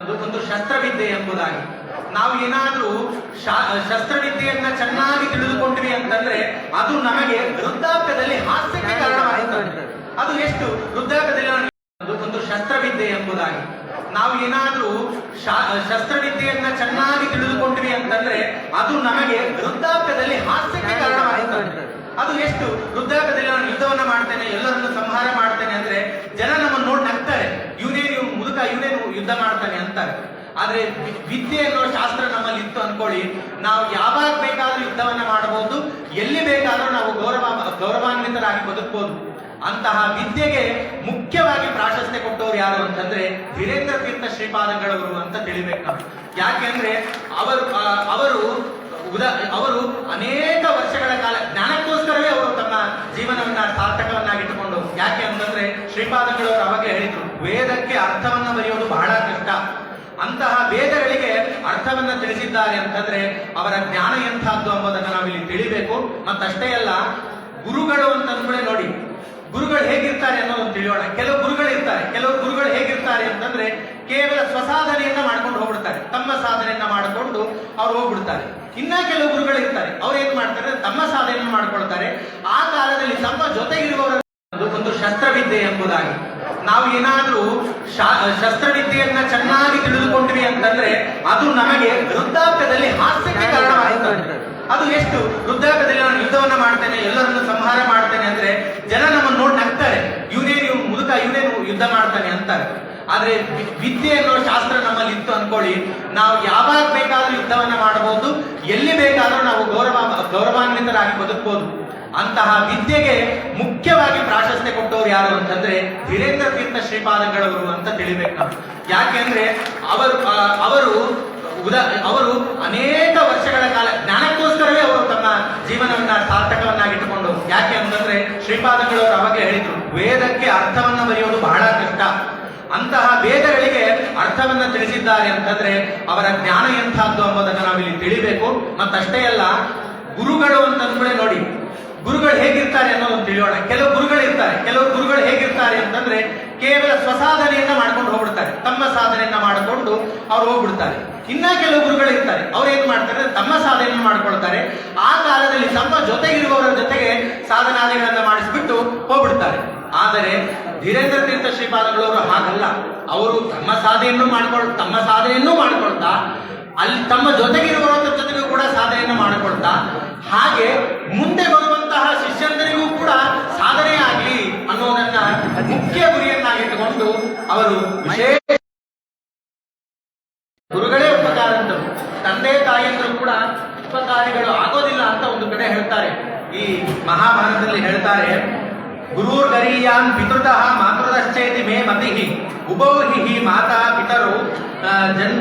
ಅದು ಒಂದು ಶಸ್ತ್ರವಿದ್ಯೆ ಎಂಬುದಾಗಿ. ನಾವು ಏನಾದ್ರೂ ಶಸ್ತ್ರವಿದ್ಯೆಯನ್ನ ಚೆನ್ನಾಗಿ ತಿಳಿದುಕೊಂಡ್ವಿ ಅಂತಂದ್ರೆ ಅದು ನಮಗೆ ವೃದ್ಧಾಪ್ಯದಲ್ಲಿ ಹಾಸ್ಯಕ್ಕೆ ಕಾರಣವಾಗುತ್ತದೆ. ಅದು ಎಷ್ಟು? ವೃದ್ಧಾಪ್ಯದಲ್ಲಿ ಒಂದು ಶಸ್ತ್ರವಿದ್ಯೆ ಎಂಬುದಾಗಿ. ನಾವು ಏನಾದರೂ ಶಸ್ತ್ರವಿದ್ಯೆಯನ್ನ ಚೆನ್ನಾಗಿ ತಿಳಿದುಕೊಂಡ್ವಿ ಅಂತಂದ್ರೆ ಅದು ನಮಗೆ ವೃದ್ಧಾಪ್ಯದಲ್ಲಿ ಹಾಸ್ಯಕ್ಕೆ ಕಾರಣವಾಗುತ್ತದೆ. ಅದು ಎಷ್ಟು? ವೃದ್ಧಾಪ್ಯದಲ್ಲಿ ನಾನು ಯುದ್ಧವನ್ನ ಮಾಡ್ತೇನೆ, ಎಲ್ಲರನ್ನು ಸಂಹಾರ ಮಾಡ್ತೇನೆ ಅಂದ್ರೆ ಜನ ನಮ್ಮನ್ನು ನೋಡಿ ನಗ್ತಾರೆ. ಇವನೇನು ಮುದುಕ ಇವನೇನು ಯುದ್ಧ ಮಾಡ್ತಾನೆ ಅಂತಾರೆ. ಆದ್ರೆ ವಿದ್ಯೆ ಅನ್ನೋ ಶಾಸ್ತ್ರ ನಮ್ಮಲ್ಲಿ ಇತ್ತು ಅನ್ಕೊಳ್ಳಿ. ನಾವು ಯಾವಾಗ ಬೇಕಾದ್ರೂ ಯುದ್ಧವನ್ನ ಮಾಡಬಹುದು ಎಲ್ಲಿ ಬೇಕಾದ್ರೂ ನಾವು ಗೌರವ, ಗೌರವಾನ್ವಿತರಾಗಿ ಬದುಕಬಹುದು ಅಂತಹ ವಿದ್ಯೆಗೆ ಮುಖ್ಯವಾಗಿ ಪ್ರಾಶಸ್ತ್ಯ ಕೊಟ್ಟವರು ಯಾರು ಅಂತಂದ್ರೆ ಧೀರೇಂದ್ರ ತೀರ್ಥ ಶ್ರೀಪಾದಂಗಳವರು ಅಂತ ತಿಳಿಬೇಕು ನಾವು ಯಾಕೆಂದ್ರೆ ಅವರು ಅವರು ಉದಾ, ಅವರು ಅನೇಕ ವರ್ಷಗಳ ಕಾಲ ಜ್ಞಾನಕ್ಕೋಸ್ಕರವೇ ಅವರು ತಮ್ಮ ಜೀವನವನ್ನ ಸಾರ್ಥಕವನ್ನಾಗಿಟ್ಟುಕೊಂಡು ಯಾಕೆ ಅಂತಂದ್ರೆ ಶ್ರೀಪಾದಗಳವರು ಅವಾಗ ಹೇಳಿದ್ರು ವೇದಕ್ಕೆ ಅರ್ಥವನ್ನ ಬರೆಯೋದು ಬಹಳ ಕಷ್ಟ. ಅಂತಹ ವೇದಗಳಿಗೆ ಅರ್ಥವನ್ನ ತಿಳಿಸಿದ್ದಾರೆ ಅಂತಂದ್ರೆ ಅವರ ಜ್ಞಾನ ಎಂಥದ್ದು ಎಂಬುದನ್ನು ನಾವಿಲ್ಲಿ ತಿಳಿಬೇಕು. ಮತ್ತಷ್ಟೇ ಅಲ್ಲ, ಗುರುಗಳು ಅಂತಂದ್ಮೇಲೆ ನೋಡಿ, ಗುರುಗಳು ಹೇಗಿರ್ತಾರೆ ಅನ್ನೋದನ್ನು ತಿಳಿಯೋಣ. ಕೆಲವು ಗುರುಗಳು ಇರ್ತಾರೆ. ಕೆಲವು ಗುರುಗಳು ಹೇಗಿರ್ತಾರೆ ಅಂತಂದ್ರೆ ಕೇವಲ ಸ್ವಸಾಧನೆಯನ್ನ ಮಾಡ್ಕೊಂಡು ಹೋಗ್ಬಿಡ್ತಾರೆ. ತಮ್ಮ ಸಾಧನೆಯನ್ನ ಮಾಡಿಕೊಂಡು ಅವ್ರು ಹೋಗ್ಬಿಡ್ತಾರೆ. ಇನ್ನ ಕೆಲವು ಗುರುಗಳು ಇರ್ತಾರೆ. ಅವ್ರು ಏನ್ ಮಾಡ್ತಾರೆ? ತಮ್ಮ ಸಾಧನೆಯನ್ನು ಮಾಡ್ಕೊಳ್ತಾರೆ. ಆ ಕಾಲದಲ್ಲಿ ತಮ್ಮ ಜೊತೆಗಿರುವವರ ಒಂದು ಶಸ್ತ್ರವಿದ್ಯೆ ಎಂಬುದಾಗಿ. ನಾವು ಏನಾದ್ರೂ ಶಸ್ತ್ರವಿದ್ಯೆಯನ್ನ ಚೆನ್ನಾಗಿ ತಿಳಿದುಕೊಂಡ್ವಿ ಅಂತಂದ್ರೆ ಅದು ನಮಗೆ ವೃದ್ಧಾಪ್ಯದಲ್ಲಿ ಹಾಸ್ಯಕ್ಕೆ ಕಾರಣವಾಗುತ್ತದೆ ಅದು ಎಷ್ಟು? ವೃದ್ಧಾಪ್ಯದಲ್ಲಿ ನಾನು ಯುದ್ಧವನ್ನ ಮಾಡ್ತೇನೆ, ಎಲ್ಲರನ್ನು ಸಂಹಾರ ಮಾಡ್ತೇನೆ ಅಂದ್ರೆ ಜನ ನಮ್ಮನ್ನು ನೋಡಿ ನಗ್ತಾರೆ. ಇವನೇನು ನೀವು ಮುದುಕ ಇವನೇನು ಯುದ್ಧ ಮಾಡ್ತಾನೆ ಅಂತಾರೆ. ಆದ್ರೆ ವಿದ್ಯೆ ಅನ್ನೋ ಶಾಸ್ತ್ರ ನಮ್ಮಲ್ಲಿ ಇತ್ತು ಅನ್ಕೊಳ್ಳಿ. ನಾವು ಯಾವಾಗ ಬೇಕಾದ್ರೂ ಯುದ್ಧವನ್ನ ಮಾಡಬಹುದು, ಎಲ್ಲಿ ಬೇಕಾದ್ರೂ ನಾವು ಗೌರವ, ಗೌರವಾನ್ವಿತರಾಗಿ ಬದುಕಬಹುದು ಅಂತಹ ವಿದ್ಯೆಗೆ ಮುಖ್ಯವಾಗಿ ಪ್ರಾಶಸ್ತ್ಯ ಕೊಟ್ಟವರು ಯಾರು ಅಂತಂದ್ರೆ ವೀರೇಂದ್ರ ತೀರ್ಥ ಶ್ರೀಪಾದಗಳವರು ಅಂತ ತಿಳಿಬೇಕು ನಾವು. ಯಾಕೆಂದ್ರೆ ಅವರು ಅವರು ಉದಾ, ಅವರು ಅನೇಕ ವರ್ಷಗಳ ಕಾಲ ಜ್ಞಾನಕ್ಕೋಸ್ಕರವೇ ಅವರು ತಮ್ಮ ಜೀವನವನ್ನ ಸಾರ್ಥಕವನ್ನಾಗಿಟ್ಟುಕೊಂಡು ಯಾಕೆ ಅಂತಂದ್ರೆ ಶ್ರೀಪಾದಗಳವರು ಅವಾಗ ಹೇಳಿದ್ರು, ವೇದಕ್ಕೆ ಅರ್ಥವನ್ನ ಬರೆಯೋದು ಬಹಳ ಕಷ್ಟ. ಅಂತಹ ವೇದಗಳಿಗೆ ಅರ್ಥವನ್ನ ತಿಳಿಸಿದ್ದಾರೆ ಅಂತಂದ್ರೆ ಅವರ ಜ್ಞಾನ ಎಂಥದ್ದು ಅನ್ನೋದನ್ನ ನಾವಿಲ್ಲಿ ತಿಳಿಬೇಕು. ಮತ್ತಷ್ಟೇ ಅಲ್ಲ, ಗುರುಗಳು ಅಂತಂದ್ರೆ ನೋಡಿ ಗುರುಗಳು ಹೇಗಿರ್ತಾರೆ ಅನ್ನೋದನ್ನು ತಿಳಿಯೋಣ. ಕೆಲವು ಗುರುಗಳು ಇರ್ತಾರೆ. ಕೆಲವು ಗುರುಗಳು ಹೇಗಿರ್ತಾರೆ ಅಂತಂದ್ರೆ ಕೇವಲ ಸ್ವಸಾಧನೆಯನ್ನ ಮಾಡ್ಕೊಂಡು ಹೋಗ್ಬಿಡ್ತಾರೆ. ತಮ್ಮ ಸಾಧನೆಯನ್ನ ಮಾಡಿಕೊಂಡು ಅವ್ರು ಹೋಗ್ಬಿಡ್ತಾರೆ. ಇನ್ನ ಕೆಲವು ಗುರುಗಳು ಇರ್ತಾರೆ. ಅವ್ರು ಏನ್ ಮಾಡ್ತಾರೆ? ತಮ್ಮ ಸಾಧನೆಯನ್ನು ಮಾಡ್ಕೊಳ್ತಾರೆ. ಆ ಕಾಲದಲ್ಲಿ ತಮ್ಮ ಜೊತೆಗಿರುವವರ ಜೊತೆಗೆ ಸಾಧನಾದಿಗಳನ್ನ ಮಾಡಿಸ್ಬಿಟ್ಟು ಹೋಗ್ಬಿಡ್ತಾರೆ. ಆದರೆ ಧೀರೇಂದ್ರ ತೀರ್ಥ ಶ್ರೀಪಾದಗಳವರು ಹಾಗಲ್ಲ. ಅವರು ತಮ್ಮ ಸಾಧನೆಯನ್ನು ಮಾಡ್ಕೊಳ್, ತಮ್ಮ ಸಾಧನೆಯನ್ನು ಮಾಡ್ಕೊಳ್ತಾ, ಅಲ್ಲಿ ತಮ್ಮ ಜೊತೆಗಿರುವವರ ಜೊತೆಗೂ ಕೂಡ ಸಾಧನೆಯನ್ನು ಮಾಡಿಕೊಳ್ತಾ, ಹಾಗೆ ಅನ್ನೋದನ್ನ ಮುಖ್ಯ ಗುರಿಯನ್ನಾಗಿಟ್ಟುಕೊಂಡು ಅವರು ವಿಶೇಷ ಗುರುಗಳೇ ಉಪಕಾರಂತರು ತಂದೆ, ತಾಯಿಯಂದರು ಕೂಡ ಉಪಕಾರಿಗಳು ಆಗೋದಿಲ್ಲ ಅಂತ ಒಂದು ಕಡೆ ಹೇಳ್ತಾರೆ. ಈ ಮಹಾಭಾರತದಲ್ಲಿ ಹೇಳ್ತಾರೆ ಗುರುರ್ ಗರೀಯಾನ್ ಪಿತೃತಃ ಮಾತೃದಶ್ಚೇತಿ ಮೇ ಮತಿ ಉಭೌ ಮಾತಾ ಪಿತರು ಜನ್